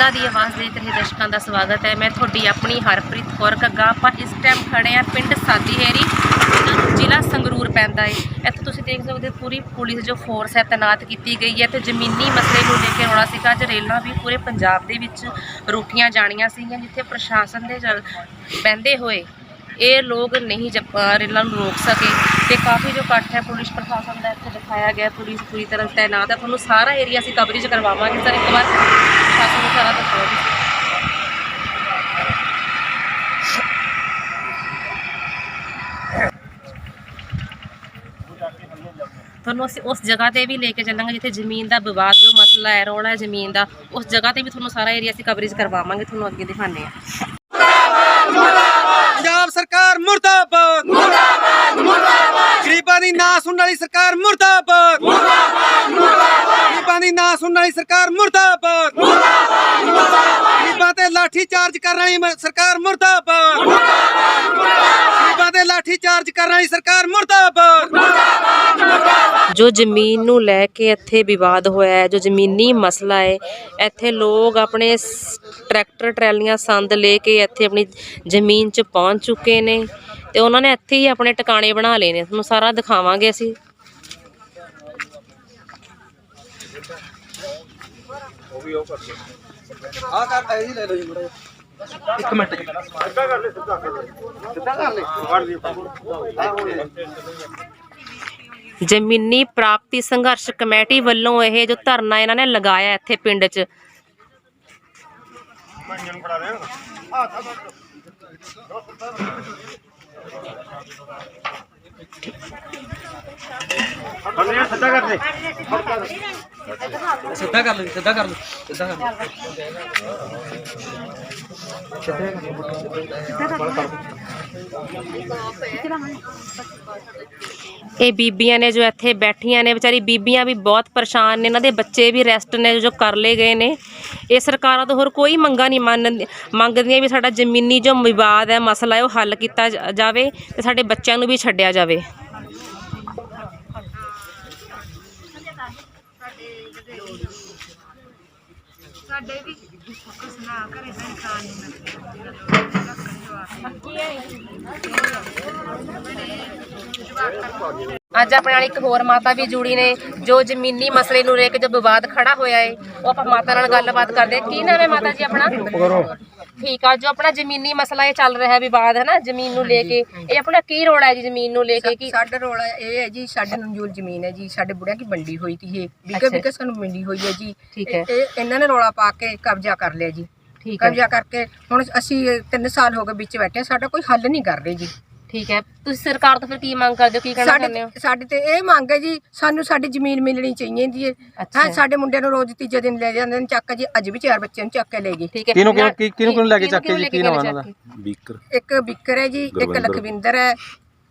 ਮਮਤਾ ਦੀ ਆਵਾਜ਼ ਦੇ ਰਹੇ ਦਰਸ਼ਕਾਂ ਦਾ ਸਵਾਗਤ ਹੈ। ਮੈਂ ਤੁਹਾਡੀ ਆਪਣੀ ਹਰਪ੍ਰੀਤ ਕੌਰ ਕੱਗਾ ਆਪਾਂ ਇਸ ਟਾਈਮ ਖੜੇ ਆ ਪਿੰਡ ਸਾਦੀ ਹੇਰੀ, ਜ਼ਿਲ੍ਹਾ ਸੰਗਰੂਰ ਪੈਂਦਾ ਹੈ ਇੱਥੇ ਤੁਸੀਂ ਦੇਖ ਸਕਦੇ ਹੋ ਪੂਰੀ ਪੁਲਿਸ ਜੋ ਫੋਰਸ ਹੈ, ਤੈਨਾਤ ਕੀਤੀ ਗਈ ਹੈ ਤੇ ਜ਼ਮੀਨੀ ਮਸਲੇ ਨੂੰ ਲੈ ਕੇ ਰੌਲਾ ਸੀਗਾ। ਅੱਜ ਰੇਲਾਂ ਵੀ ਪੂਰੇ ਪੰਜਾਬ ਦੇ ਵਿੱਚ ਰੋਕੀਆਂ ਜਾਣੀਆਂ ਸੀਗੀਆਂ, ਜਿੱਥੇ ਪ੍ਰਸ਼ਾਸਨ ਦੇ ਜਲ ਬਹਿੰਦੇ ਹੋਏ ਇਹ ਲੋਕ ਨਹੀਂ ਜਪ- ਰੇਲਾਂ ਨੂੰ ਰੋਕ ਸਕੇ ਤੇ ਕਾਫੀ ਜੋ ਇਕੱਠ ਹੈ, ਪੁਲਿਸ ਪ੍ਰਸ਼ਾਸਨ ਦਾ ਇੱਥੇ ਦਿਖਾਇਆ ਗਿਆ। ਪੁਲਿਸ ਪੂਰੀ ਤਰ੍ਹਾਂ ਤਾਇਨਾਤ ਹੈ। ਤੁਹਾਨੂੰ ਸਾਰਾ ਏਰੀਆ ਅਸੀਂ ਕਵਰੇਜ ਕਰਵਾਵਾਂਗੇ, ਸਰ, ਇੱਕ ਵਾਰ ਪ੍ਰਸ਼ਾਸਨ ਨੂੰ ਸਾਰਾ ਦਿਖਾਓ ਜੀ ਤੁਹਾਨੂੰ ਅਸੀਂ ਉਸ ਜਗ੍ਹਾ ਤੇ ਵੀ ਲੈ ਕੇ ਚੱਲਾਂਗੇ ਜਿੱਥੇ ਜ਼ਮੀਨ ਦਾ ਵਿਵਾਦ ਜੋ ਮਸਲਾ ਹੈ ਰੌਲਾ ਹੈ ਜ਼ਮੀਨ ਦਾ ਉਸ ਜਗ੍ਹਾ ਤੇ ਵੀ ਤੁਹਾਨੂੰ ਸਾਰਾ ਏਰੀਆ ਅਸੀਂ ਕਵਰੇਜ ਕਰਵਾਵਾਂਗੇ ਤੁਹਾਨੂੰ ਅੱਗੇ ਦਿਖਾਉਂਦੇ ਹਾਂ। ਪੰਜਾਬ ਸਰਕਾਰ ਮੁਰਦਾਬਾਦ। ਮੁਰਦਾਬਾਦ ਮੁਰਦਾਬਾਦ। ਗਰੀਬਾਂ ਦੀ ਨਾ ਸੁਣਨ ਵਾਲੀ ਸਰਕਾਰ ਮੁਰਦਾਬਾਦ। ਮੁਰਦਾਬਾਦ ਮੁਰਦਾਬਾਦ। ਗਰੀਬਾਂ ਦੀ ਨਾ ਸੁਣਨ ਵਾਲੀ ਸਰਕਾਰ ਮੁਰਦਾਬਾਦ ਮੁਰਦਾਬਾਦ ਗਰੀਬਾਂ ਤੇ ਵਾਲੀ ਮ- ਸਰਕਾਰ ਮੁਰਦਾਬਾਦ ਮੁਰਦਾਬਾਦ ਤੇ ਲਾਠੀ ਚਾਰਜ ਕਰਨ ਵਾਲੀ ਸਰਕਾਰ ਮੁਰਦਾਬਾਦ ਜੋ ਜ਼ਮੀਨ ਨੂੰ ਲੈ ਕੇ ਇੱਥੇ ਵਿਵਾਦ ਹੋਇਆ ਹੈ ਜੋ ਜ਼ਮੀਨੀ ਮਸਲਾ ਹੈ ਇੱਥੇ ਲੋਕ ਆਪਣੇ ਟਰੈਕਟਰ ਟਰੈਲੀਆਂ ਸੰਦ ਲੈ ਕੇ ਇੱਥੇ ਆਪਣੀ ਜ਼ਮੀਨ 'ਚ ਪਹੁੰਚ ਚੁੱਕੇ ਨੇ ਤੇ ਉਹਨਾਂ ਨੇ ਇੱਥੇ ਹੀ ਆਪਣੇ ਟਿਕਾਣੇ ਬਣਾ ਲਏ ਨੇ ਤੁਹਾਨੂੰ ਸਾਰਾ ਦਿਖਾਵਾਂਗੇ ਅਸੀਂ ਆ ਕਰ ਐ ਲੈ ਲਓ ਜੀ ਮੜਾ ਇੱਕ ਮਿੰਟ ਸਿੱਧਾ ਕਰ ਲੈ ਸਿੱਧਾ ਕਰ ਲੈ। ਸਿੱਧਾ ਕਰ ਲੈ। ਜ਼ਮੀਨੀ ਪ੍ਰਾਪਤੀ ਸੰਘਰਸ਼ ਕਮੇਟੀ ਵੱਲੋਂ ਇਹ ਜੋ ਧਰਨਾ ਇਹਨਾਂ ਨੇ ਲਗਾਇਆ ਇੱਥੇ ਪਿੰਡ 'ਚ। ਸਿੱਧਾ ਕਰ ਲੈ, ਸਿੱਧਾ ਕਰ ਲੈ, ਸਿੱਧਾ ਕਰ ਲੈ। ਇਹ ਬੀਬੀਆਂ ਨੇ ਜੋ ਇੱਥੇ ਬੈਠੀਆਂ ਨੇ, ਵਿਚਾਰੀ ਬੀਬੀਆਂ ਵੀ ਬਹੁਤ ਪਰੇਸ਼ਾਨ ਨੇ, ਇਹਨਾਂ ਦੇ ਬੱਚੇ ਵੀ ਰੈਸਟ ਨੇ, ਜੋ ਕਰ ਲਏ ਗਏ ਨੇ। ਇਹ ਸਰਕਾਰਾਂ ਤੋਂ ਹੋਰ ਕੋਈ ਮੰਗਾ ਨਹੀਂ ਮੰਨ, ਮੰਗਦੀਆਂ ਵੀ ਸਾਡਾ ਜ਼ਮੀਨੀ ਜੋ ਵਿਵਾਦ ਹੈ, ਮਸਲਾ ਹੈ, ਉਹ ਹੱਲ ਕੀਤਾ ਜਾ- ਜਾਵੇ ਤੇ ਸਾਡੇ ਬੱਚਿਆਂ ਨੂੰ ਵੀ ਛੱਡਿਆ ਜਾਵੇ। ਅੱਜ ਆਪਣੇ ਨਾਲ ਇੱਕ ਹੋਰ ਮਾਤਾ ਵੀ ਜੁੜੀ ਨੇ ਜੋ ਜ਼ਮੀਨੀ ਮਸਲੇ ਨੂੰ ਲੈ ਕੇ ਜੋ ਵਿਵਾਦ ਖੜਾ ਹੋਇਆ ਹੈ ਉਹ ਆਪਾਂ ਮਾਤਾ ਨਾਲ ਗੱਲਬਾਤ ਕਰਦੇ ਕੀ ਨਾਮ ਹੈ ਮਾਤਾ ਜੀ ਆਪਣਾ? ਠੀਕ ਆ ਜੋ ਆਪਣਾ ਜ਼ਮੀਨੀ ਮਸਲਾ ਇਹ ਚੱਲ ਰਿਹਾ ਹੈ ਵਿਵਾਦ ਹੈ ਨਾ ਜ਼ਮੀਨ ਨੂੰ ਲੈ ਕੇ। ਇਹ ਆਪਣਾ ਕੀ ਰੋਲ ਹੈ ਜੀ ਜ਼ਮੀਨ ਨੂੰ ਲੈ ਕੇ? ਕੀ ਸਾਡਾ ਰੋਲਾ ਇਹ ਹੈ ਜੀ ਸਾਡੇ ਨੰਜੂਲ ਜ਼ਮੀਨ ਹੈ ਜੀ ਸਾਡੇ ਬੁੜਿਆਂ ਕੀ ਵੰਡੀ ਹੋਈ ਤੀ ਇਹ। ਵਿਕੇ ਵਿਕੇ ਸਾਨੂੰ ਵੰਡੀ ਹੋਈ ਹੈ ਜੀ। ਠੀਕ ਹੈ। ਇਹ ਇਹ- ਇਹਨਾਂ ਨੇ ਰੋਲਾ ਪਾ ਕੇ ਕਬਜ਼ਾ ਕਰ ਲਿਆ ਜੀ। ਠੀਕ ਹੈ। ਕਬਜ਼ਾ ਕਰਕੇ ਹੁਣ ਅਸੀਂ 3 ਸਾਲ ਹੋ ਗਏ ਵਿੱਚ ਬੈਠੇ ਸਾਡਾ ਕੋਈ ਹੱਲ ਨਹੀਂ ਕਰ ਰਹੇ ਜੀ। ਠੀਕ ਹੈ ਤੁਸੀਂ ਸਰਕਾਰ ਤੋਂ ਫਿਰ ਕੀ ਮੰਗ ਕਰਦੇ ਹੋ ਕੀ ਕਹਿਣਾ ਚਾਹੁੰਦੇ ਸਾਡੇ ਹੋ ਸਾਡੇ ਤੇ ਇਹ ਮੰਗ ਹੈ ਜੀ ਸਾਨੂੰ ਸਾਡੀ ਜ਼ਮੀਨ ਮਿਲਣੀ ਚਾਹੀਦੀ ਹੈ ਅੱਛਾ। ਹਾਂ ਸਾਡੇ ਮੁੰਡਿਆਂ ਨੂੰ ਰੋਜ਼ ਤੀਜੇ ਦਿਨ ਲੈ ਜਾਂਦੇ ਨੇ ਚੱਕ ਜੀ ਅੱਜ ਵੀ ਚਾਰ ਬੱਚਿਆਂ ਨੂੰ ਚੱਕ ਕੇ ਲੈ ਗਏ ਠੀਕ ਹੈ ਕਿਹਨੂੰ- ਕਿਹਨੂੰ- ਕਿਹਨੂੰ- ਕਿਹਨੂੰ ਲੈ ਕੇ ਚੱਕੇ ਜੀ? ਕਿਹਨੂੰ ਕੀ ਨਾਮ ਉਹਨਾਂ ਚੱਕੇ? ਬੀਕਰ ਇੱਕ ਬਿੱਕਰ ਹੈ ਜੀ ਇੱਕ ਗੁਰਵਿੰਦਰ। ਲਖਵਿੰਦਰ ਹੈ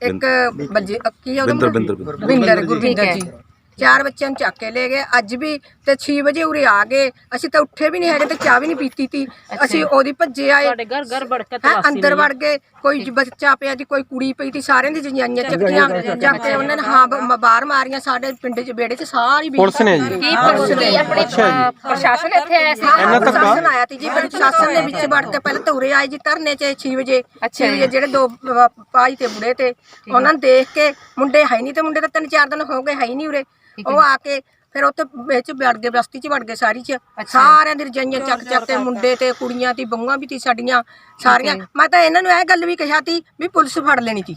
ਇੱਕ ਬੱਜੇ ਕੀ ਆ ਉਹਦਾ ਬਿੰਦਰ- ਮੁੰਡਾ? ਬਿੰਦਰ- ਬਿੰਦਰ। ਬਿੰਦਰ ਗੁਰਵਿੰਦਰ ਠੀਕ ਹੈ। ਜੀ ਚਾਰ ਬੱਚਿਆਂ ਨੂੰ ਚੱਕ ਕੇ ਲੈ ਗਏ। ਅੱਜ ਵੀ ਤੇ 6 ਵਜੇ ਉਰੇ ਆ ਗਏ। ਅਸੀਂ ਤਾਂ ਉੱਠੇ ਵੀ ਨਹੀਂ ਹੈਗੇ ਤੇ ਚਾਹ ਵੀ ਨਹੀਂ ਪੀਤੀ ਤੀ। ਅਸੀਂ ਉਹਦੀ ਭੱਜੇ ਆਏ। ਤੁਹਾਡੇ ਘਰ ਘਰ ਬੜਕਤ ਹੈਂ, ਅੰਦਰ ਵੜ ਗਏ। ਕੋਈ ਜ- ਬੱਚਾ ਪਿਆ ਦੀ ਕੋਈ ਕੁੜੀ ਪਈ ਤੀ ਸਾਰਿਆਂ ਦੀ ਜਨਾਈਆਂ ਚੱਕੀਆਂ। ਜਾ ਕੇ ਉਹਨਾਂ ਨੇ ਹਾਂ ਬ- ਬਾਹਰ ਮਾਰੀਆਂ ਸਾਡੇ ਪਿੰਡ 'ਚ ਬੇੜੇ 'ਚ ਸਾਰੀ ਵੀ ਪੁਲਿਸ ਨੇ ਜੀ। ਕੀ ਪੁਲਿਸ ਦੀ ਆਪਣੀ ਅ, ਪ੍ਰਸ਼ਾਸਨ ਇੱਥੇ ਆਇਆ ਸੀ? ਹਾਂ ਪ੍ਰਸ਼ਾਸਨ ਆਇਆ ਤੀ ਜੀ ਪ੍ਰਸ਼ਾਸਨ ਦੇ ਵਿੱਚ ਵੜ ਕੇ ਪਹਿਲਾਂ ਧੂਰੇ ਆਏ ਜੀ ਧਰਨੇ 'ਚ 6 ਵਜੇ। ਅੱਛਾ 6 ਵਜੇ ਜਿਹੜੇ ਦੋ ਪ- ਭਾਈ ਤੇ ਬੁੜੇ ਤੇ ਉਹਨਾਂ ਨੂੰ ਦੇਖ ਕੇ ਮੁੰਡੇ ਹੈ ਨਹੀਂ ਤੇ ਮੁੰਡੇ ਤਾਂ ਤਿੰਨ ਚਾਰ ਦਿਨ ਹੋ ਗਏ ਹੈ ਹੀ ਨਹੀਂ ਉਰੇ। ਉਹ ਆ ਕੇ ਫਿਰ ਉੱਥੇ ਵਿੱਚ ਵੜ ਗਏ ਬਸਤੀ 'ਚ ਵੜ ਗਏ ਸਾਰੀ 'ਚ। ਸਾਰਿਆਂ ਦੀ ਰਜਾਈਆਂ ਚੱਕ ਚੱਕ ਕੇ ਮੁੰਡੇ ਤੇ ਕੁੜੀਆਂ ਤੇ ਬਹੂਆਂ ਵੀ ਤੀ ਸਾਡੀਆਂ ਸਾਰੀਆਂ। ਮੈਂ ਤਾਂ ਇਹਨਾਂ ਨੂੰ ਇਹ ਗੱਲ ਵੀ ਕਿਹਾ ਤੀ ਵੀ ਪੁਲਿਸ ਫੜ ਲੈਣੀ ਤੀ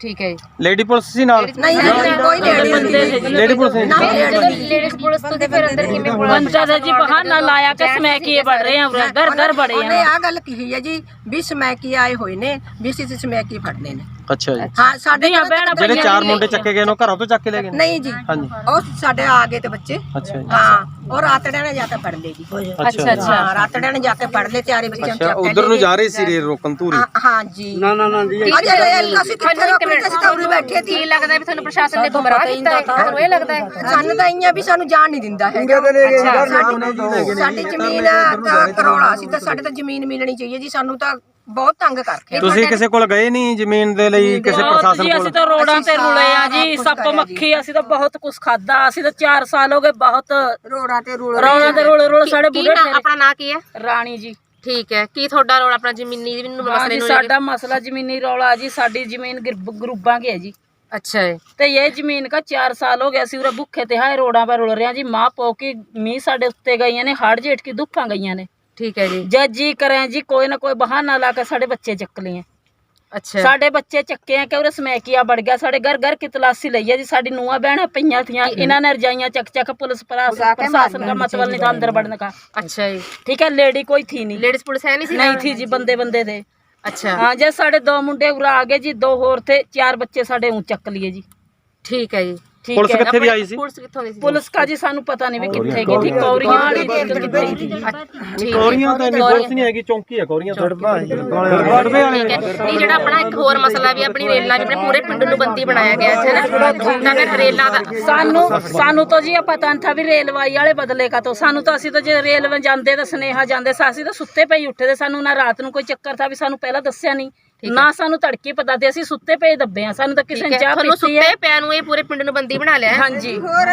ਠੀਕ ਹੈ ਜੀ। ਲੇਡੀ ਪੁਲਿਸ ਸੀ ਨਾਲ? ਨਹੀਂ ਨਹੀਂ, ਕੋਈ ਲੇਡੀ ਨਹੀਂ ਲੇਡੀ ਪੁਲਿਸ ਲੇਡੀਜ਼ ਪੁਲਿਸ ਤੋਂ ਤੇ ਫਿਰ ਅੰਦਰ ਕਿਵੇਂ ਪੁਲਿਸ ਬੰਚਾ ਦਾ ਜੀ ਬਹਾਨਾ ਲਾਇਆ ਕਿ ਸਮੈਕੀਏ ਬੜ ਰਹੇ ਆ ਦਰ ਦਰ ਬੜੇ ਉਹਨੇ ਆ ਆ ਗੱਲ ਕਹੀ ਹੈ ਜੀ ਵੀ ਸਮੈਕੀ ਆਏ ਹੋਏ ਨੇ ਵੀ ਅਸੀਂ ਸਮੈਕੀ ਫੜਨੇ ਨੇ। ਅੱਛਾ ਜੀ। ਹਾਂ ਸਾਡੇ ਘਰ ਭੈਣਾਂ ਤੱਕ ਜਿਹੜੇ ਚਾਰ ਮੁੰਡੇ ਚੱਕੇ ਗਏ ਨੇ ਉਹ ਘਰੋਂ ਤੋਂ ਚੱਕ ਕੇ ਲੈ ਗਏ ਨੇ? ਨਹੀਂ ਜੀ ਹਾਂਜੀ। ਉਹ ਸਾਡੇ ਆ ਗਏ ਤੇ ਬੱਚੇ। ਅੱਛਾ ਜੀ। ਹਾਂ ਉਹ ਰਾਤੜਿਆਂ ਨੇ ਜਾ ਕੇ ਫੜ ਲਏ ਜੀ। ਅੱਛਾ ਅੱਛਾ ਹਾਂ ਰਾਤੜਿਆਂ ਨੇ ਜਾ ਕੇ ਫੜ ਲਏ ਤਿਆਰੀ ਬੱਚਿਆਂ ਨੂੰ ਅੱਛਾ ਚੱਕ ਕੇ ਉਧਰ ਨੂੰ ਜਾ ਰਹੇ ਸੀ ਰੇਲ ਰੋਕਣ ਧੂਰੀ? ਹਾਂ- ਹਾਂ ਜੀ। ਨਾ ਨਾ ਨਾ ਜੀ। ਅਸੀਂ ਕਿੱਥੇ ਅਸੀਂ ਤਾਂ ਉਰੇ ਬੈਠੇ ਸੀ। ਕੀ ਲੱਗਦਾ ਵੀ ਤੁਹਾਨੂੰ ਪ੍ਰਸ਼ਾਸਨ ਨੇ ਗੁੰਮਰਾਹ ਕੀਤਾ ਹੈ? ਤੁਹਾਨੂੰ ਇਹ ਲੱਗਦਾ ਹੈ। ਸਾਨੂੰ ਤਾਂ ਇੰਨੀਆਂ ਵੀ ਸਾਨੂੰ ਜਾਣ ਨਹੀਂ ਦਿੰਦਾ ਹੈਗਾ। ਸਾਡੀ- ਜ਼ਮੀਨ ਦਾ ਕਰੋਲਾ ਸੀ ਤਾਂ ਸਾਡੇ ਤਾਂ ਜ਼ਮੀਨ ਮਿਲਣੀ ਚਾਹੀਏ ਜੀ ਸਾਨੂੰ ਤਾਂ ਬਹੁਤ ਤੰਗ ਕਰਕੇ। ਤੁਸੀਂ ਕਿਸੇ ਕੋਲ ਗਏ ਨਹੀਂ ਜ਼ਮੀਨ ਦੇ ਲਈ ਕਿਸੇ ਬਹੁਤ ਪ੍ਰਸ਼ਾਸਨ ਜੀ ਕੋਲ? ਅਸੀਂ ਤਾਂ ਰੋਡਾਂ ਤੇ ਰੁਲੇ ਆ ਜੀ ਸੱਪ ਮੱਖੀ ਅਸੀਂ ਤਾਂ ਬਹੁਤ ਕੁਝ ਖਾਦਾ ਅਸੀਂ ਤਾਂ 4 ਸਾਲ ਹੋ ਗਏ ਬਹੁਤ ਰੋੜਾਂ ਤੇ ਰੋੜ ਰੌਲਾਂ ਤੇ ਰੋਲ ਰੋਲ ਸਾਡੇ ਕੀ ਬੁੱਢੇ ਨਾਂ-। ਆਪਣਾ ਨਾਂ ਕੀ ਹੈ? ਰਾਣੀ ਜੀ। ਠੀਕ ਹੈ। ਕੀ ਤੁਹਾਡਾ ਰੋਲ ਆਪਣਾ ਜ਼ਮੀਨੀ ਨੂੰ ਮਸਲੇ ਜੀ ਨੂੰ ਲੈ ਕੇ? ਸਾਡਾ ਮਸਲਾ ਜ਼ਮੀਨੀ ਰੌਲਾ ਜੀ ਸਾਡੀ ਜ਼ਮੀਨ ਗਿਰਬ- ਗਰੂਬਾਂ ਕੀ ਹੈ ਜੀ। ਅੱਛਾ ਹੈ ਤੇ ਇਹ ਜ਼ਮੀਨ ਕਾ 4 ਸਾਲ ਹੋ ਗਿਆ ਸੀ ਉਰੇ ਭੁੱਖੇ ਤੇ ਹਾਏ ਰੋਡਾਂ 'ਤੇ ਰੁਲ ਰਿਆਂ ਜੀ। ਮਾਂ ਪੋ ਕੀ ਮੀਂਹ ਸਾਡੇ ਉੱਤੇ ਗਈਆਂ ਨੇ ਹੜ ਜੇਠ ਕੀ ਦੁੱਖਾਂ ਗਈਆਂ ਨੇ। ਠੀਕ ਹੈ ਜੀ। ਜਦ ਜੀ ਕਰੇ ਜੀ ਕੋਈ ਨਾ ਕੋਈ ਬਹਾਨਾ ਲਾ ਕੇ ਸਾਡੇ ਬੱਚੇ ਚੱਕ ਲਏ ਅੱਛਾ। ਸਾਡੇ ਬੱਚੇ ਚੱਕੇ ਆ ਕਿ ਉਹਰੇ ਸਮੈਕੀਆ ਵੜ ਗਿਆ ਸਾਡੇ ਘਰ ਘਰ ਕੀ ਤਲਾਸੀ ਲਈ ਹੈ ਜੀ ਸਾਡੀ ਨੂਆ ਬਹਿਣਾ ਪਈਆਂ ਥੀਆਂ ਇਹਨਾਂ ਨੇ ਰਜਾਈਆਂ ਚੱਕ ਚੱਕ ਪੁਲਿਸ ਪ੍ਰਸ਼ਾਸਨ ਦਾ ਮਤਲਬ ਨਹੀਂ ਅੰਦਰ ਵੜਨ ਦਾ। ਅੱਛਾ ਜੀ। ਠੀਕ ਹੈ ਲੇਡੀ ਕੋਈ ਥੀ ਨਹੀਂ। ਲੇਡੀਜ਼ ਪੁਲਿਸ ਹੈ ਨਹੀਂ ਸੀ ਨਹੀਂ ਥੀ ਜੀ ਬੰਦੇ ਬੰਦੇ ਦੇ। ਅੱਛਾ। ਹਾਂ ਜੇ ਸਾਡੇ ਦੋ ਮੁੰਡੇ ਉਰਾ ਆ ਗਏ ਜੀ ਦੋ ਹੋਰ ਤੇ ਚਾਰ ਬੱਚੇ ਸਾਡੇ ਉਂ ਚੱਕ ਲਈਏ ਜੀ। ਠੀਕ ਹੈ ਜੀ। ਪੁਲਿਸ ਕਿੱਥੇ ਦੀ ਆਈ ਸੀ? ਪੁਲਿਸ ਕਿੱਥੋਂ ਦੀ ਸੀ? ਪੁਲਿਸ ਕਾ ਜੀ ਸਾਨੂੰ ਪਤਾ ਨਹੀਂ ਵੀ ਕਿੱਥੇ ਗਈ ਠੀਕ ਕੌਰੀਆਂ ਦੀ ਕਿੱਥੇ ਗਈ। ਠੀਕ ਕੌਰੀਆਂ ਤਾਂ ਨਹੀਂ ਪੁਲਿਸ ਨਹੀਂ ਹੈਗੀ ਚੌਂਕੀ ਹੈ ਕੌਰੀਆਂ ਤਾਂ ਗੜਵੇ ਵਾਲੇ ਨਹੀਂ ਜਿਹੜਾ ਆਪਣਾ ਇੱਕ ਹੋਰ ਮਸਲਾ ਵੀ ਆਪਣੀ ਰੇਲਾਂ ਵੀ ਪੂਰੇ ਪਿੰਡ ਨੂੰ ਬੰਦੀ ਬਣਾਇਆ ਗਿਆ ਹੈ ਨਾ। ਉਹਨਾਂ ਨੇ ਰੇਲਾਂ ਦਾ ਸਾਨੂੰ ਸਾਨੂੰ ਤਾਂ ਜੀ ਪਤਾ ਨਹੀਂ ਥਾ ਵੀ ਰੇਲਵਾਈ ਵਾਲੇ ਬਦਲੇ ਕਾ ਤੋਂ ਸਾਨੂੰ ਤਾਂ ਅਸੀਂ ਤਾਂ ਜੇ ਰੇਲਵੇ ਜਾਂਦੇ ਤਾਂ ਸਨੇਹਾ ਜਾਂਦੇ ਸਾਂ ਅਸੀਂ ਤਾਂ ਸੁੱਤੇ ਪਈ ਉੱਠੇ ਤੇ ਸਾਨੂੰ ਨਾ ਰਾਤ ਨੂੰ ਕੋਈ ਚੱਕਰ ਥਾ ਵੀ ਸਾਨੂੰ ਪਹਿਲਾਂ ਦੱਸਿਆ ਨਹੀਂ। ਨਾ ਸਾਨੂੰ ਤੜਕੇ ਪਤਾ ਤੇ ਅਸੀਂ ਸੁੱਤੇ ਪਏ ਦੱਬੇ ਆ ਸਾਨੂੰ ਤਾਂ ਕਿਸੇ ਨੇ ਚਾਹ ਤੁਹਾਨੂੰ ਪੀਤੀ ਹੈ। ਸੁੱਤੇ ਪਿਆ ਨੂੰ ਇਹ ਪੂਰੇ ਪਿੰਡ ਨੂੰ ਬੰਦੀ ਬਣਾ ਲਿਆ ਹੈ। ਹਾਂਜੀ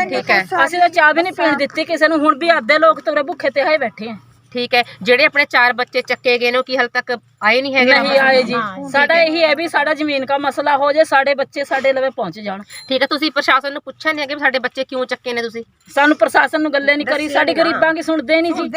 ਠੀਕ ਹੈ। ਅਸੀਂ ਤਾਂ ਚਾਹ ਵੀ ਨਹੀਂ ਪੀਣ ਦਿੱਤੀ ਕਿਸੇ ਨੂੰ ਹੁਣ ਵੀ ਅੱਧੇ ਲੋਕ ਤਾਂ ਉਰੇ ਭੁੱਖੇ ਤੇ ਹਾਏ ਬੈਠੇ ਆ। ਠੀਕ ਹੈ ਜਿਹੜੇ ਆਪਣੇ ਚਾਰ ਬੱਚੇ ਚੱਕੇ ਗਏ ਨੇ ਉਹ ਕੀ ਹਾਲ ਤੱਕ ਆਏ ਨਹੀਂ ਹੈਗੇ? ਨਹੀਂ ਆਏ ਜੀ। ਸਾਡਾ ਇਹੀ ਹੈ ਵੀ ਸਾਡਾ ਜ਼ਮੀਨ ਦਾ ਮਸਲਾ ਹੋ ਜੇ ਸਾਡੇ ਬੱਚੇ ਸਾਡੇ ਲਵੇ ਪਹੁੰਚ ਜਾਣ। ਠੀਕ ਹੈ ਤੁਸੀਂ ਪ੍ਰਸ਼ਾਸਨ ਨੂੰ ਪੁੱਛਿਆ ਨਹੀਂ ਕਿ ਸਾਡੇ ਬੱਚੇ ਕਿਉਂ ਚੱਕੇ ਨੇ ਤੁਸੀਂ? ਸਾਨੂੰ ਪ੍ਰਸ਼ਾਸਨ ਨੂੰ ਗੱਲੇ ਨਹੀਂ ਕਰੀ ਸਾਡੀ ਗਰੀਬਾਂ ਕੀ ਸੁਣਦੇ ਨਹੀਂ ਜੀ।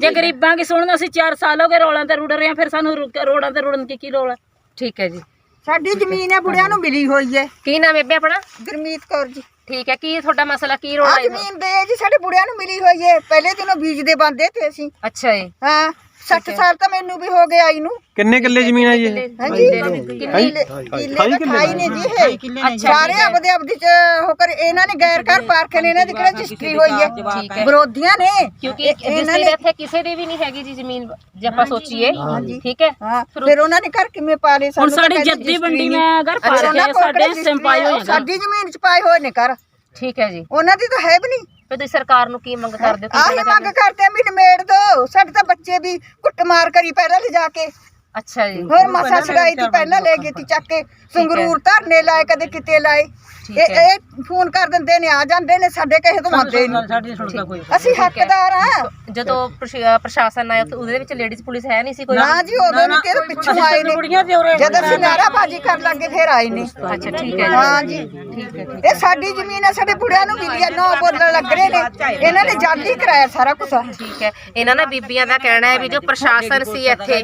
ਜੇ ਗਰੀਬਾਂ ਕੀ ਸੁਣਨ ਅਸੀਂ 4 ਸਾਲ ਹੋ ਗਏ ਰੋਲਾਂ ਤੇ ਰੁੜ ਰਹੇ ਆ ਫਿਰ ਸਾਨੂੰ ਰੁ- ਰੋਡਾਂ ਤੇ ਰੁੜਨ ਕੀ ਕੀ ਲੋੜ ਹੈ? ਠੀਕ ਹੈ ਜੀ। ਸਾਡੀ ਜ਼ਮੀਨ ਹੈ ਬੁੜਿਆਂ ਨੂੰ ਮਿਲੀ ਹੋਈ ਹੈ। ਕੀ ਨਾਮ ਹੈ ਬੇਬੇ ਆਪਣਾ? ਗੁਰਮੀਤ ਕੌਰ ਜੀ। ਠੀਕ ਹੈ ਕੀ ਤੁਹਾਡਾ ਮਸਲਾ ਕੀ ਰੋਣਾ ਹੈ ਜ਼ਮੀਨ ਦੇ ਜੀ ਸਾਡੇ ਬੁੜਿਆਂ ਨੂੰ ਮਿਲੀ ਹੋਈ ਹੈ ਪਹਿਲੇ ਦਿਨੋਂ ਬੀਜ ਦੇ ਬੰਦੇ ਤੇ ਅਸੀਂ। ਅੱਛਾ ਜੀ। ਹਾਂ। 60 ਸਾਲ ਤਾਂ ਮੈਨੂੰ ਵੀ ਹੋ ਗਏ ਆਈ ਨੂੰ। ਕਿੰਨੇ ਕਿੱਲੇ ਜ਼ਮੀਨ ਹੈ ਜੀ ਇਹ? ਹਾਂਜੀ ਕਿੰਨੀ ਕਿੱਲੇ ਖਾਈ ਨੇ ਜੀ ਇਹ। ਸਾਰੇ ਆਪਦੇ ਆਪਦੀ ਚ ਹੋ ਕਰ ਇਹਨਾਂ ਨੇ ਗੈਰ ਘਰ ਪਾਰਕ ਨੇ ਇਹਨਾਂ ਦੀ ਕਿਹੜਾ ਰਜਿਸਟਰੀ ਹੋਈ ਠੀਕ ਹੈ। ਹੈ। ਵਿਰੋਧੀਆਂ ਨੇ। ਕਿਉਂਕਿ ਇਹ- ਇਹਨਾਂ ਜਿਸਦੀ ਨੇ ਇੱਥੇ ਕਿਸੇ ਦੀ ਵੀ ਨਹੀਂ ਹੈਗੀ ਜੀ ਜ਼ਮੀਨ ਜੇ ਆਪਾਂ ਸੋਚੀਏ। ਠੀਕ ਹੈ। ਹਾਂ ਫਿਰ ਉਹਨਾਂ ਨੇ ਘਰ ਕਿਵੇਂ ਪਾ ਲਏ ਹੁਣ ਸਾਨੂੰ ਤਾਂ ਸਾਡੀ ਕਹਿੰਦੇ ਜੱਦੀ ਰਜਿਸਟਰੀ ਨਹੀਂ। ਮੈਂ ਘਰ ਪਾ ਅੱਛਾ, ਉਹਨਾਂ ਕੇ ਕੋਲ ਸਾਡੇ ਰਜਿਸਟਰੀ ਹੋਈ ਹੈ, ਸਾਡੀ ਜ਼ਮੀਨ ਚ ਪਾਏ ਹੋਏ ਨੇ ਘਰ। ਠੀਕ ਹੈ ਜੀ। ਉਹਨਾਂ ਦੀ ਤਾਂ ਹੈ ਵੀ ਨਹੀਂ। ਫਿਰ ਤੁਸੀਂ ਸਰਕਾਰ ਨੂੰ ਕੀ ਮੰਗ ਕਰਦੇ ਹੋ? ਕੀ ਆਹੀ ਕਹਿਣਾ ਮੰਗ ਚਾਹੁੰਦੇ ਕਰਦੇ ਆ ਵੀ ਨਿਮੇੜ ਦੋ। ਸਾਡੇ ਵੀ ਕੁੱਟਮਾਰ ਕਰੀ ਪਹਿਲਾਂ ਲਿਜਾ ਕੇ। ਅੱਛਾ ਜੀ। ਹੋਰ ਮਸਾ ਛੜਾਈ ਤੀ ਪਹਿਲਾਂ ਲੈ ਗਈ ਤੀ ਚੱਕ ਕੇ ਸੰਗਰੂਰ ਧਰਨੇ ਲਾਏ ਕਦੇ ਕਿਤੇ ਲਾਏ। ਠੀਕ ਇਹ ਇਹ ਫੋਨ ਕਰ ਦਿੰਦੇ ਨੇ ਆ ਜਾਂਦੇ ਨੇ ਸਾਡੇ ਕਹੇ ਤੋਂ ਮੰਨਦੇ ਨਹੀਂ ਸਾਡੀ ਸੁਣਦਾ ਕੋਈ ਅਸੀਂ ਹੱਕਦਾਰ ਆ। ਜਦੋਂ ਪ੍ਰਸ਼- ਪ੍ਰਸ਼ਾਸਨ ਆਇਆ ਤਾਂ ਉਹਦੇ ਵਿੱਚ ਲੇਡੀਜ਼ ਪੁਲਿਸ ਹੈ ਨਹੀਂ ਸੀ ਕੋਈ। ਨਾ ਜੀ ਉਦੋਂ ਨਹੀਂ ਕਿਹਦੇ ਪਿੱਛੋਂ ਆਏ ਨੇ। ਜਦ ਅਸੀਂ ਨਾਰਾਬਾਜ਼ੀ ਕਰਨ ਲੱਗੇ ਫਿਰ ਆਏ ਨੇ। ਅੱਛਾ ਠੀਕ ਹੈ ਹਾਂ ਜੀ ਠੀਕ ਹੈ ਇਹ ਸਾਡੀ ਜ਼ਮੀਨ ਹੈ ਸਾਡੇ ਬੁੜਿਆਂ ਨੂੰ ਮਿਲੀ ਹੈ ਨੌ ਬੋਲਣ ਲੱਗ ਰਹੇ ਨੇ। ਇਹਨਾਂ ਨੇ ਜਾਲੀ ਕਰਾਇਆ ਸਾਰਾ ਕੁਝ ਠੀਕ ਹੈ। ਇਹਨਾਂ ਨਾ ਬੀਬੀਆਂ ਦਾ ਕਹਿਣਾ ਹੈ ਵੀ ਜੋ ਪ੍ਰਸ਼ਾਸਨ ਸੀ ਇੱਥੇ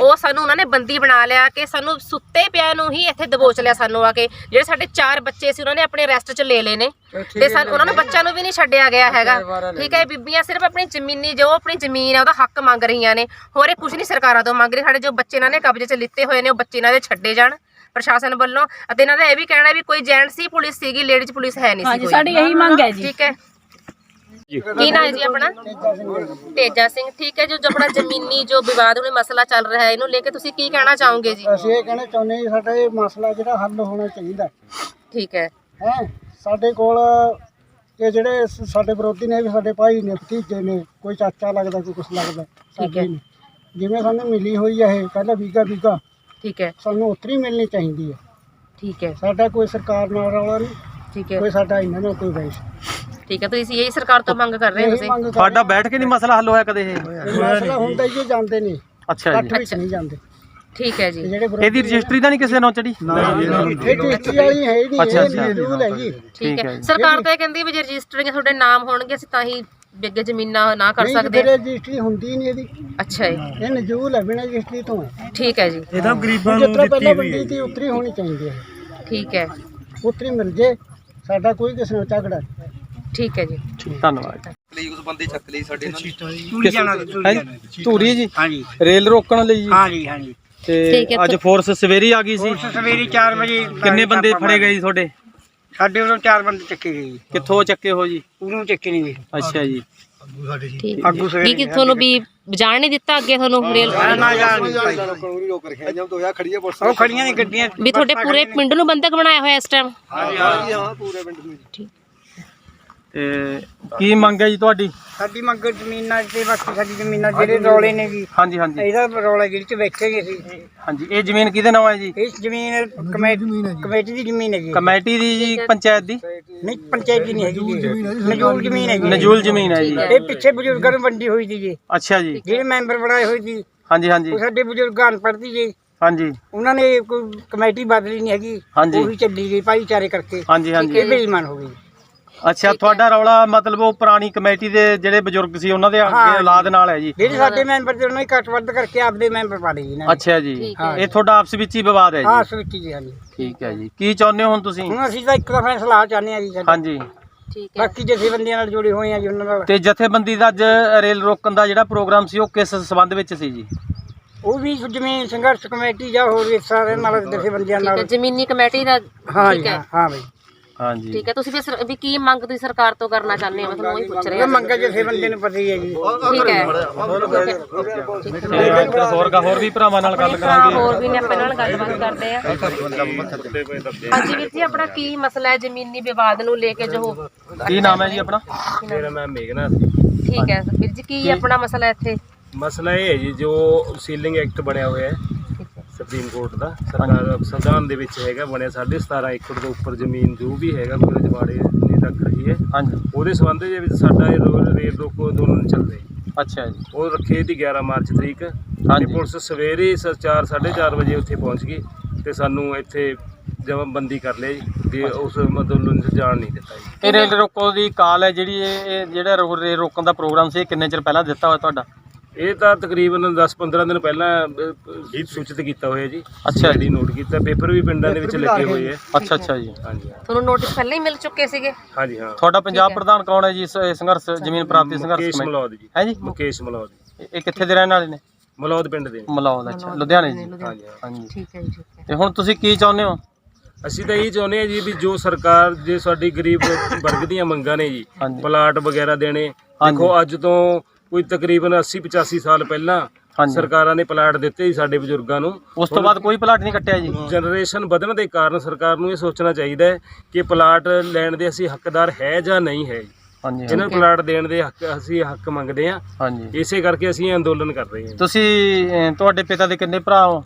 ਉਹ ਸਾਨੂੰ ਉਹਨਾਂ ਨੇ ਬੰਦੀ ਬਣਾ ਲਿਆ ਕਿ ਸਾਨੂੰ ਸੁੱਤੇ ਪਿਆ ਨੂੰ ਹੀ ਇੱਥੇ ਦਬੋਚ ਲਿਆ ਸਾਨੂੰ ਆ ਕੇ। ਜਿਹੜੇ ਸਾਡੇ ਚਾਰ ਬੱਚੇ ਸੀ ਉਹਨਾਂ ਨੇ ਆਪਣੇ ਅਰੈਸਟ 'ਚ ਲੈ ਲਏ ਨੇ। ਤੇ ਸਾਨੂੰ ਉਹਨਾਂ ਨੂੰ ਬੱਚਿਆਂ ਨੂੰ ਵੀ ਨਹੀਂ ਛੱਡਿਆ ਗਿਆ ਹੈਗਾ। ਠੀਕ ਹੈ ਬੀਬੀਆਂ ਸਿਰਫ ਆਪਣੀ ਜ਼ਮੀਨੀ ਜੋ ਆਪਣੀ ਜ਼ਮੀਨ ਹੈ ਉਹਦਾ ਹੱਕ ਮੰਗ ਰਹੀਆਂ ਨੇ। ਹੋਰ ਇਹ ਕੁਝ ਨਹੀਂ ਸਰਕਾਰਾਂ ਤੋਂ ਮੰਗ ਰਹੀ। ਸਾਡੇ ਜੋ ਬੱਚੇ ਇਹਨਾਂ ਨੇ ਕਬਜ਼ੇ 'ਚ ਲਿੱਤੇ ਹੋਏ ਨੇ ਉਹ ਬੱਚੇ ਇਹਨਾਂ ਦੇ ਛੱਡੇ ਜਾਣ ਪ੍ਰਸ਼ਾਸਨ ਵੱਲੋਂ। ਅਤੇ ਇਹਨਾਂ ਦਾ ਇਹ ਵੀ ਕਹਿਣਾ ਵੀ ਕੋਈ ਜੈਂਟਸ ਹੀ ਪੁਲਿਸ ਸੀਗੀ ਲੇਡੀਜ਼ ਪੁਲਿਸ ਹੈ ਨਹੀਂ ਸੀ ਹਾਂਜੀ ਕੋਈ। ਸਾਡੀ ਇਹੀ ਮੰਗ ਹੈ ਜੀ। ਠੀਕ ਹੈ। ਕੀ ਨਾਮ ਹੈ ਜੀ ਆਪਣਾ? ਤੇਜਾ ਸਿੰਘ ਠੀਕ ਹੈ ਜੋ ਜੋ ਆਪਣਾ ਜ਼ਮੀਨੀ ਜੋ ਵਿਵਾਦ ਉਹਨੇ ਮਸਲਾ ਚੱਲ ਰਿਹਾ ਹੈ ਇਹਨੂੰ ਲੈ ਕੇ ਤੁਸੀਂ ਕੀ ਕਹਿਣਾ ਚਾਹੋਗੇ ਜੀ? ਅਸੀਂ ਇਹ ਕਹਿਣਾ ਚਾਹੁੰਦੇ ਹਾਂ ਸਾਡਾ ਇਹ ਮਸਲਾ ਜਿਹੜਾ ਹੱਲ ਹੋਣਾ ਚਾਹੀਦਾ ਠੀਕ ਹੈ। ਹੈ? ਸਾਡੇ ਕੋਲ ਇਹ ਜਿਹੜੇ ਸਾਡੇ ਵਿਰੋਧੀ ਨੇ ਵੀ ਸਾਡੇ ਭਾਈ ਨੇ ਭਤੀਜੇ ਨੇ ਕੋਈ ਚਾਚਾ ਲੱਗਦਾ ਕੋਈ ਕੁਛ ਲੱਗਦਾ ਸਾਡੇ ਹੈ। ਨੇ ਜਿਵੇਂ ਸਾਨੂੰ ਮਿਲੀ ਹੋਈ ਹੈ ਇਹ ਪਹਿਲਾਂ ਵੀਗਾ ਵੀਗਾ ਠੀਕ ਹੈ। ਸਾਨੂੰ ਉਤਰੀ ਮਿਲਣੀ ਚਾਹੀਦੀ ਹੈ। ਠੀਕ ਹੈ। ਸਾਡਾ ਕੋਈ ਸਰਕਾਰ ਨਾਲ ਰੌਲਾ ਨਹੀਂ ਠੀਕ ਹੈ। ਕੋਈ ਸਾਡਾ ਇਹਨਾਂ ਨਾਲ ਕੋਈ ਵੈਸ ਠੀਕ ਹੈ ਤੁਸੀਂ ਇਹੀ ਸਰਕਾਰ ਤੋਂ ਮੰਗ ਕਰ ਰਹੇ ਹੋ ਇਹ ਤੁਸੀਂ? ਮੰਗ ਤੁਹਾਡਾ ਬੈਠ ਕੇ ਨਹੀਂ ਮਸਲਾ ਹੱਲ ਹੋਇਆ ਕਦੇ ਇਹ? ਇਹ ਮਸਲਾ ਹੁੰਦਾ ਹੀ ਇਹ ਜਾਂਦੇ ਨੇ ਅੱਛਾ ਜੀ। ਇਕੱਠ ਵਿੱਚ ਨਹੀਂ ਜਾਂਦੇ। ਠੀਕ ਹੈ ਤੇ ਜੀ ਜਿਹੜੇ ਇਹਦੀ ਰਜਿਸਟਰੀ ਤਾਂ ਨਹੀਂ ਕਿਸੇ ਨਾਲ ਚੜੀ ਇਹ ਰਜਿਸਟਰੀ ਵਾਲੀ ਹੈ ਹੀ ਨਹੀਂ ਅੱਛਾ, ਇਹ। ਰੂਲ ਹੈ ਜੀ। ਠੀਕ ਹੈ। ਹੈ। ਸਰਕਾਰ ਤਾਂ ਇਹ ਕਹਿੰਦੀ ਵੀ ਜੇ ਰਜਿਸਟਰੀਆਂ ਤੁਹਾਡੇ ਨਾਮ ਹੋਣਗੇ ਅਸੀਂ ਤਾਂ ਹੀ ਅੱਗੇ ਜ਼ਮੀਨਾਂ ਨਾ ਕਰ ਨਹੀਂ ਸਕਦੇ। ਫਿਰ ਰਜਿਸਟਰੀ ਹੁੰਦੀ ਨਹੀਂ ਇਹਦੀ। ਅੱਛਾ ਜੀ। ਇਹ ਨਜੂਲ ਹੈ ਬਿਨਾਂ ਰਜਿਸਟਰੀ ਤੋਂ। ਹੈ ਠੀਕ ਹੈ ਜੀ। ਜਿਸ ਤਰ੍ਹਾਂ ਪਹਿਲਾਂ ਵੱਡੀ ਦੀ ਉਤਰੀ ਹੋਣੀ ਚਾਹੀਦੀ ਹੈ। ਠੀਕ ਹੈ। ਉਤਰੀ ਮਿਲ ਜੇ ਸਾਡਾ ਕੋਈ ਕਿਸੇ ਨਾਲ ਝਗੜਾ ਨਹੀਂ। ਠੀਕ ਹੈ ਜੀ। ਧੰਨਵਾਦ। ਲਈ ਉਸ ਬੰਦੇ ਚੱਕ ਲਈ ਸਾਡੇ ਨਾਲ। ਕਿਸ- ਧੂਰੀ ਜੀ? ਹਾਂਜੀ। ਰੇਲ ਰੋਕਣ ਲਈ ਜੀ? ਹਾਂਜੀ ਹਾਂਜੀ। ਤੇ ਠੀਕ ਹੈ, ਅੱਜ ਫੋਰਸ ਸਵੇਰੀ ਆ ਗਈ ਸੀ? ਸਵੇਰੇ 4 ਵਜੇ ਕਿੰਨੇ ਬੰਦੇ ਫੜੇ ਗਏ ਜੀ ਤੁਹਾਡੇ? ਸਾਡੇ ਵੱਲੋਂ 4 ਬੰਦੇ ਚੱਕੇ ਗਏ ਜੀ। ਕਿੱਥੋਂ ਚੱਕੇ ਹੋ ਜੀ? ਉਹਨੂੰ ਚੱਕੇ ਨਹੀਂ ਗਏ। ਅੱਛਾ ਜੀ। ਠੀਕ ਆਗੂ ਸਵੇਰੇ ਕੀ ਕਿ ਤੁਹਾਨੂੰ ਵੀ ਜਾਣ ਨਹੀਂ ਦਿੱਤਾ ਅੱਗੇ ਤੁਹਾਨੂੰ ਰੇਲ ਨਾ ਜਾਣ ਤੋਂ ਹੋਇਆ ਖੜੀਆਂ ਪੁਲਿਸ ਉਹ ਖੜੀਆਂ ਨੇ ਗੱਡੀਆਂ ਵੀ ਤੁਹਾਡੇ ਪੂਰੇ ਪਿੰਡ ਨੂੰ ਬੰਦਕ ਬਣਾਇਆ ਹੋਇਆ ਇਸ ਟਾਈਮ ਹਾਂ ਜੀ ਹਾਂ ਪੂਰੇ ਪਿੰਡ ਨੂੰ ਤੇ ਕੀ ਮੰਗ ਹੈ ਜੀ ਤੁਹਾਡੀ? ਸਾਡੀ ਮੰਗ ਜ਼ਮੀਨਾਂ ਤੇ ਬਾਕੀ ਸਾਡੀ ਜ਼ਮੀਨਾਂ ਜਿਹੜੇ ਰੌਲੇ ਨੇ ਜੀ। ਹਾਂਜੀ ਹਾਂਜੀ। ਇਹਦਾ ਰੌਲਾ ਜਿਹੜੀ ਚ ਬੈਠੇਗੇ ਸੀ। ਹਾਂਜੀ ਇਹ ਜ਼ਮੀਨ ਕਿਹਦੇ ਨਾਮ ਹੈ ਜੀ? ਇਸ ਜ਼ਮੀਨ ਕਮੇਟੀ ਕਮੇਟੀ ਦੀ ਜ਼ਮੀਨ ਹੈ ਜੀ। ਕਮੇਟੀ ਦੀ ਜੀ ਪੰਚਾਇਤ ਦੀ? ਨਹੀਂ ਪੰਚਾਇਤ ਦੀ ਨਹੀਂ ਹੈਗੀ ਜੀ। ਨਜੂਲ ਜ਼ਮੀਨ ਹੈ ਜੀ ਨਜੂਲ ਜ਼ਮੀਨ ਹੈ ਜੀ। ਇਹ ਪਿੱਛੇ ਬਜ਼ੁਰਗਾਂ ਨੂੰ ਵੰਡੀ ਹੋਈ ਸੀ ਜੀ। ਅੱਛਾ ਜੀ। ਜਿਹੜੇ ਮੈਂਬਰ ਬਣਾਏ ਹੋਏ ਸੀ। ਹਾਂਜੀ ਹਾਂਜੀ। ਸਾਡੇ ਬਜ਼ੁਰਗਾਂ ਅਨਪੜ੍ਹ ਸੀ ਜੀ। ਹਾਂਜੀ। ਉਹਨਾਂ ਨੇ ਕੋਈ ਕਮੇਟੀ ਬਦਲੀ ਨਹੀਂ ਹੈਗੀ। ਹਾਂਜੀ। ਉਹੀ ਚੱਲੀ ਗਈ ਭਾਈਚਾਰੇ ਕਰਕੇ। ਹਾਂਜੀ ਹਾਂਜੀ। ਇਹ ਬੇਈਮਾਨ ਹੋ ਗਈ। ਅੱਛਾ ਤੁਹਾਡਾ ਰੌਲਾ ਮਤਲਬ ਉਹ ਪੁਰਾਣੀ ਕਮੇਟੀ ਦੇ ਜਿਹੜੇ ਬਜ਼ੁਰਗ ਸੀ ਉਹਨਾਂ ਦੇ ਹਾਂ ਅੱਗੇ। ਔਲਾਦ ਨਾਲ ਹੈ ਜੀ? ਜਿਹੜੇ ਸਾਡੇ ਮੈਂਬਰ ਤੇ ਉਹਨਾਂ ਨੇ ਘੱਟ ਵੱਧ ਕਰਕੇ ਆਪਦੇ ਮੈਂਬਰ ਪਾ ਲਏ ਜੀ ਇਹਨਾਂ ਨੇ। ਅੱਛਾ ਜੀ। ਠੀਕ ਹੈ। ਇਹ ਤੁਹਾਡਾ ਆਪਸ ਵਿੱਚ ਹੀ ਵਿਵਾਦ ਹੈ ਹਾਂ ਜੀ ਸਵਿੱਚ ਜੀ। ਹਾਂਜੀ ਠੀਕ ਹੈ ਜੀ। ਕੀ ਚਾਹੁੰਦੇ ਹੋ ਹੁਣ ਤੁਸੀਂ? ਹੁਣ ਅਸੀਂ ਤਾਂ ਇੱਕ ਦਾ ਫੈਸਲਾ ਚਾਹੁੰਦੇ ਆ ਜੀ ਸਾਡਾ। ਹਾਂਜੀ। ਠੀਕ ਹੈ। ਬਾਕੀ ਜਥੇਬੰਦੀਆਂ ਨਾਲ ਜੁੜੇ ਹੋਏ ਆ ਜੀ ਉਹਨਾਂ ਨਾਲ। ਤੇ ਜਥੇਬੰਦੀ ਦਾ ਅੱਜ ਰੇਲ ਰੋਕਣ ਦਾ ਜਿਹੜਾ ਪ੍ਰੋਗਰਾਮ ਸੀ ਉਹ ਕਿਸ ਸੰਬੰਧ ਵਿੱਚ ਸੀ ਜੀ? ਉਹ ਵੀ ਜ਼ਮੀਨ ਸੰਘਰਸ਼ ਕਮੇਟੀ ਜਾਂ ਹੋਰ ਵੀ ਸਾਰੇ ਨਾਲ ਜਥੇਬੰਦੀਆਂ ਠੀਕ ਹੈ। ਨਾਲ। ਜ਼ਮੀਨੀ ਕਮੇਟੀ ਦਾ ਹਾਂ ਠੀਕ ਜੀ ਹੈ। ਹਾਂ, ਹਾਂ ਬਈ। ਹਾਂਜੀ। ਠੀਕ ਹੈ ਤੁਸੀਂ ਵੀ ਸਰ- ਵੀ ਕੀ ਮੰਗ ਤੁਸੀਂ ਸਰਕਾਰ ਤੋਂ ਕਰਨਾ ਚਾਹੁੰਦੇ ਹੋ? ਮੈਂ ਤੁਹਾਨੂੰ ਉਹੀ ਪੁੱਛ ਰਹੀ ਹਾਂ। ਮੰਗਾ ਜਥੇਬੰਦੀ ਨੂੰ ਪਤਾ ਹੀ ਹੈ ਜੀ ਠੀਕ ਹੈ। ਤੇ ਇੱਕ ਹੋਰ ਗਾ ਹੋਰ ਵੀ ਭਰਾਵਾਂ ਨਾਲ ਗੱਲ ਕਰਾਂਗੇ। ਹੋਰ ਵੀ ਨੇ ਆਪਣੇ ਨਾਲ ਗੱਲਬਾਤ ਕਰਦੇ ਆ। ਹਾਂਜੀ ਵੀਰ ਜੀ ਆਪਣਾ ਕੀ ਮਸਲਾ ਹੈ ਜ਼ਮੀਨੀ ਵਿਵਾਦ ਨੂੰ ਲੈ ਕੇ ਜੋ ਕੀ ਨਾਮ ਹੈ ਜੀ ਆਪਣਾ? ਮੇਰਾ ਨਾਮ ਮੇਘਨਾਥ ਠੀਕ ਹੈ ਵੀਰ ਜੀ ਕੀ ਆਪਣਾ ਮਸਲਾ ਇੱਥੇ? ਮਸਲਾ ਇਹ ਹੈ ਜੀ ਜੋ ਸੀਲਿੰਗ ਐਕਟ ਬਣਿਆ ਹੋਇਆ ਹੈ ਸੁਪਰੀਮ ਕੋਰਟ ਦਾ। ਸਰਕਾਰ ਸੰਵਿਧਾਨ ਦੇ ਵਿੱਚ ਹੈਗਾ ਬਣਿਆ 17.5 ਏਕੜ ਤੋਂ ਉੱਪਰ ਜ਼ਮੀਨ ਜੋ ਵੀ ਹੈਗਾ ਕੋਈ ਰਜਵਾੜੇ ਨਹੀਂ ਰੱਖ ਰਹੀ ਹੈ। ਹਾਂਜੀ। ਉਹਦੇ ਸੰਬੰਧ ਦੇ ਵਿੱਚ ਸਾਡਾ ਇਹ ਰੇਲ ਰੋਕੋ ਅੰਦੋਲਨ ਚੱਲ ਰਿਹਾ ਅੱਛਾ ਜੀ। ਉਹ ਰੱਖੇ ਦੀ 11 ਮਾਰਚ ਤਰੀਕ। ਹਾਂਜੀ। ਪੁਲਿਸ ਸਵੇਰੇ 4 4:30 ਵਜੇ ਉੱਥੇ ਪਹੁੰਚ ਗਈ ਤੇ ਸਾਨੂੰ ਇੱਥੇ ਜਮ੍ਹਾਂਬੰਦੀ ਕਰ ਲਿਆ ਜੀ। ਤੇ ਉਸ ਅੰਦੋਲਨ 'ਚ ਜਾਣ ਨਹੀਂ ਦਿੱਤਾ ਜੀ। ਇਹ ਰੇਲ ਰੋਕੋ ਦੀ ਕਾਲ ਹੈ ਜਿਹੜੀ ਇਹ ਜਿਹੜਾ ਰੇਲ ਰੋਕਣ ਦਾ ਪ੍ਰੋਗਰਾਮ ਸੀ ਕਿੰਨੇ ਚਿਰ ਪਹਿਲਾਂ ਦਿੱਤਾ ਹੋਇਆ ਤੁਹਾਡਾ? ਇਹ ਤਾਂ ਤਕਰੀਬਨ 10-15 ਦਿਨ ਪਹਿਲਾਂ ਅਹ, ਸੂਚਿਤ ਕੀਤਾ ਹੋਇਆ ਜੀ। ਅੱਛਾ ਜੀ। ਨੋਟ ਕੀਤਾ ਪੇਪਰ ਵੀ ਪਿੰਡਾਂ ਦੇ ਵਿੱਚ ਲੱਗੇ ਹੋਏ ਹੈ ਅੱਛਾ ਅੱਛਾ ਜੀ। ਹਾਂਜੀ। ਤੁਹਾਨੂੰ ਨੋਟਿਸ ਪਹਿਲਾਂ ਹੀ ਮਿਲ ਚੁੱਕੇ ਸੀਗੇ? ਹਾਂਜੀ ਹਾਂ। ਤੁਹਾਡਾ ਪੰਜਾਬ ਪ੍ਰਧਾਨ ਕੌਣ ਹੈ ਜੀ? ਇਸ ਸੰਘਰਸ਼ ਜ਼ਮੀਨ ਪ੍ਰਾਪਤੀ ਸੰਘਰਸ਼ ਮੁਕੇਸ਼ ਕਮੇਟੀ। ਮਲੌਦ ਜੀ। ਹੈ ਜੀ? ਮੁਕੇਸ਼ ਮਲੌਦ ਇਹ- ਇਹ ਕਿੱਥੇ ਦੇ ਰਹਿਣ ਵਾਲੇ ਨੇ? ਮਲੌਦ ਪਿੰਡ ਦੇ ਨੇ। ਮਲੌਦ ਅੱਛਾ। ਲੁਧਿਆਣੇ ਜੀ। ਹਾਂਜੀ ਹਾਂ। ਹਾਂਜੀ। ਠੀਕ ਹੈ ਜੀ ਠੀਕ ਹੈ। ਤੇ ਹੁਣ ਤੁਸੀਂ ਕੀ ਚਾਹੁੰਦੇ ਹੋ? ਅਸੀਂ ਤਾਂ ਇਹ ਚਾਹੁੰਦੇ ਹਾਂ ਜੀ ਵੀ ਜੋ ਸਰਕਾਰ ਜੇ ਸਾਡੀ ਗਰੀਬ ਵਰਗ ਦੀਆਂ ਮੰਗਾਂ ਨੇ ਜੀ ਹਾਂਜੀ। ਪਲਾਟ ਵਗੈਰਾ ਦੇਣੇ। ਹਾਂਜੀ। ਦੇਖੋ ਅੱਜ ਤੋਂ ਕੋਈ ਤਕਰੀਬਨ 80 85 ਸਾਲ ਪਹਿਲਾਂ ਹਾਂਜੀ। ਸਰਕਾਰਾਂ ਨੇ ਪਲਾਟ ਦਿੱਤੇ ਸੀ ਸਾਡੇ ਬਜ਼ੁਰਗਾਂ ਨੂੰ। ਉਸ ਤੋਂ ਬਾਅਦ ਕੋਈ ਪਲਾਟ ਨਹੀਂ ਕੱਟਿਆ ਜੀ। ਜਨਰੇਸ਼ਨ ਵਧਣ ਦੇ ਕਾਰਨ ਸਰਕਾਰ ਨੂੰ ਇਹ ਸੋਚਣਾ ਚਾਹੀਦਾ ਹੈ ਕਿ ਪਲਾਟ ਲੈਣ ਦੇ ਅਸੀਂ ਹੱਕਦਾਰ ਹੈ ਜਾਂ ਨਹੀਂ ਹੈ। ਹਾਂਜੀ ਇਹਨਾਂ ਨੂੰ ਪਲਾਟ ਦੇਣ ਦੇ ਹੱਕ ਅਸੀਂ ਹੱਕ ਮੰਗਦੇ ਹਾਂ। ਹਾਂਜੀ। ਇਸੇ ਕਰਕੇ ਅਸੀਂ ਇਹ ਅੰਦੋਲਨ ਕਰ ਰਹੇ ਹਾਂ ਤੁਸੀਂ ਅਹ, ਤੁਹਾਡੇ ਪਿਤਾ ਦੇ ਕਿੰਨੇ ਭਰਾ ਹੋ?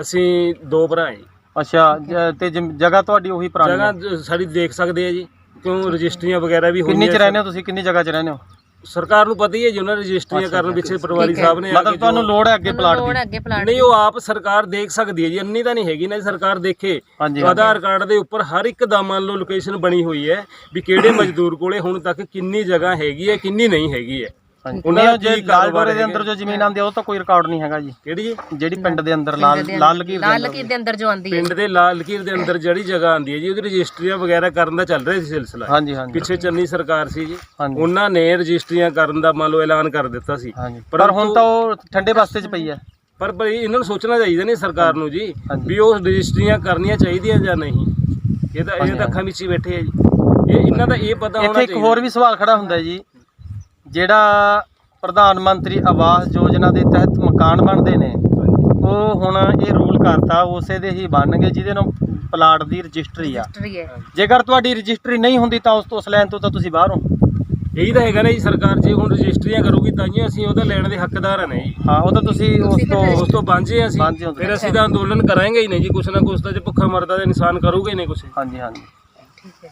ਅਸੀਂ ਦੋ ਭਰਾ ਹਾਂ ਜੀ। ਅੱਛਾ ਜ- ਤੇ ਜਮ- ਜਗ੍ਹਾ ਤੁਹਾਡੀ ਉਹੀ ਪੁਰਾਣੀ ਜਗ੍ਹਾ ਹੈ? ਜ- ਸਾਡੀ ਦੇਖ ਸਕਦੇ ਆ ਜੀ। ਕਿਉਂ ਰਜਿਸਟਰੀਆਂ ਵਗੈਰਾ ਵੀ ਕਿੰਨੀ ਚ ਹੋਈਆਂ ਰਹਿੰਦੇ ਹੋ ਤੁਸੀਂ? ਕਿੰਨੀ ਜਗ੍ਹਾ ਚ ਰਹਿੰਦੇ ਹੋ? ਸਰਕਾਰ ਨੂੰ ਪਤਾ ਹੀ ਹੈ ਜੀ ਉਹਨਾਂ ਨੇ ਰਜਿਸਟਰੀਆਂ ਕਰਨ ਪਿੱਛੇ ਪਟਵਾਰੀ ਸਾਹਿਬ ਨੇ ਆ ਮਤਲਬ ਤੁਹਾਨੂੰ ਜੋ- ਲੋੜ ਹੈ ਅੱਗੇ ਪਲਾਟ ਲੋੜ ਦੀ? ਹੈ ਅੱਗੇ ਪਲਾਟ ਨਹੀਂ ਉਹ ਆਪ ਸਰਕਾਰ ਦੇਖ ਸਕਦੀ ਹੈ ਜੀ ਇੰਨੀ ਤਾਂ ਨਹੀਂ ਹੈਗੀ ਨਾ ਜੀ, ਸਰਕਾਰ ਦੇਖੇ। ਹਾਂਜੀ ਆਧਾਰ ਕਾਰਡ ਦੇ ਉੱਪਰ ਹਰ ਇੱਕ ਦਾ ਮੰਨ ਲਓ ਲੋਕੇਸ਼ਨ ਬਣੀ ਹੋਈ ਹੈ ਵੀ ਕਿਹੜੇ ਮਜ਼ਦੂਰ ਕੋਲੇ ਹੁਣ ਤੱਕ ਕਿੰਨੀ ਜਗ੍ਹਾ ਹੈਗੀ ਹੈ ਕਿੰਨੀ ਨਹੀਂ ਹੈਗੀ ਹੈ। ਉਹਨਾਂ ਉਹਨਾਂ ਦਾ ਜੇ ਕੀ ਲਾਲ ਕਾਰੋਬਾਰ ਡੋਰੇ ਦੇ ਹੈਗਾ? ਅੰਦਰ ਜੋ ਜ਼ਮੀਨ ਆਉਂਦੀ ਹੈ ਉਹ ਤਾਂ ਕੋਈ ਰਿਕਾਰਡ ਨਹੀਂ ਹੈਗਾ ਜੀ। ਕਿਹੜੀ ਜੀ? ਜਿਹੜੀ ਪਿੰਡ ਦੇ ਅੰਦਰ ਲਾਲ ਲਾਲ ਲਕੀਰ ਦੇ ਲਾਲ ਅੰਦਰ ਲਕੀਰ ਦੇ ਅੰਦਰ ਜੋ ਆਂਦੀ ਹੈ ਪਿੰਡ ਦੇ ਲਾਲ ਲਕੀਰ ਦੇ ਅੰਦਰ ਜਿਹੜੀ ਜਗ੍ਹਾ ਆਉਂਦੀ ਹੈ ਜੀ ਉਹਦੀ ਰਜਿਸਟਰੀਆਂ ਵਗੈਰਾ ਕਰਨ ਦਾ ਚੱਲ ਰਿਹਾ ਸੀ ਸਿਲਸਿਲਾ। ਹਾਂਜੀ ਹਾਂਜੀ। ਪਿੱਛੇ ਚੰਨੀ ਸਰਕਾਰ ਸੀ ਜੀ। ਹਾਂਜੀ। ਉਹਨਾਂ ਨੇ ਰਜਿਸਟਰੀਆਂ ਕਰਨ ਦਾ ਮੰਨ ਲਓ ਐਲਾਨ ਕਰ ਦਿੱਤਾ ਸੀ। ਹਾਂਜੀ। ਪਰ ਹੁਣ ਤਾਂ ਉਹ ਠੰਡੇ ਬਸਤੇ 'ਚ ਪਈ ਹੈ ਪਰ ਭਾਈ ਇਹਨਾਂ ਨੂੰ ਸੋਚਣਾ ਚਾਹੀਦਾ ਨਹੀਂ ਸਰਕਾਰ ਨੂੰ ਜੀ ਹਾਂਜੀ। ਵੀ ਉਹ ਰਜਿਸਟਰੀਆਂ ਕਰਨੀਆਂ ਚਾਹੀਦੀਆਂ ਜਾਂ ਨਹੀਂ। ਇਹ ਤਾਂ ਇਹ ਤਾਂ ਅੱਖਾਂ ਵਿੱਚ ਹੀ ਬੈਠੇ ਆ ਜੀ। ਇਹ ਇਹਨਾਂ ਦਾ ਇਹ ਪਤਾ ਹੋਣਾ ਇੱਥੇ ਇੱਕ ਚਾਹੀਦਾ। ਹੋਰ ਵੀ ਸਵਾਲ ਖੜਾ ਹੁੰਦਾ ਹੈ ਜੀ ਜਿਹੜਾ ਪ੍ਰਧਾਨ ਮੰਤਰੀ ਆਵਾਸ ਯੋਜਨਾ ਦੇ ਤਹਿਤ ਮਕਾਨ ਬਣਦੇ ਨੇ ਉਹ ਹੁਣ ਇਹ ਰੂਲ ਕਰਤਾ ਉਸੇ ਦੇ ਹੀ ਬਣਨਗੇ ਜਿਹਦੇ ਨਾਲ ਪਲਾਟ ਦੀ ਰਜਿਸਟਰੀ ਆ। ਜੇਕਰ ਤੁਹਾਡੀ ਰਜਿਸਟਰੀ ਨਹੀਂ ਹੁੰਦੀ ਤਾਂ ਉਸ ਤੋਂ ਉਸ ਲਾਈਨ ਤੋਂ ਤਾਂ ਤੁਸੀਂ ਬਾਹਰ। ਹੋ ਇਹੀ ਤਾਂ ਹੈਗਾ ਨਾ ਜੀ ਸਰਕਾਰ ਜੇ ਹੁਣ ਰਜਿਸਟਰੀਆਂ ਕਰੂਗੀ ਤਾਂ ਹੀ ਅਸੀਂ ਉਹਦਾ ਲੈਣ ਦੇ ਹੱਕਦਾਰ ਹਾਂ ਜੀ। ਹਾਂ ਉਹ ਤਾਂ ਤੁਸੀਂ ਉਸ ਤੋਂ ਉਸ ਤੋਂ ਵਾਂਝੇ ਅਸੀਂ। ਫਿਰ ਅਸੀਂ ਤਾਂ ਅੰਦੋਲਨ ਕਰਾਂਗੇ ਹੀ ਨਹੀਂ ਜੀ ਕੁਛ ਨਾ ਕੁਛ ਤਾਂ ਜੇ ਭੁੱਖਾ ਮਰਦਾ ਤਾਂ ਇਨਸਾਨ ਕਰੂਗਾ ਨਹੀਂ ਕੁਛ। ਹਾਂਜੀ ਹਾਂਜੀ। ਠੀਕ ਹੈ।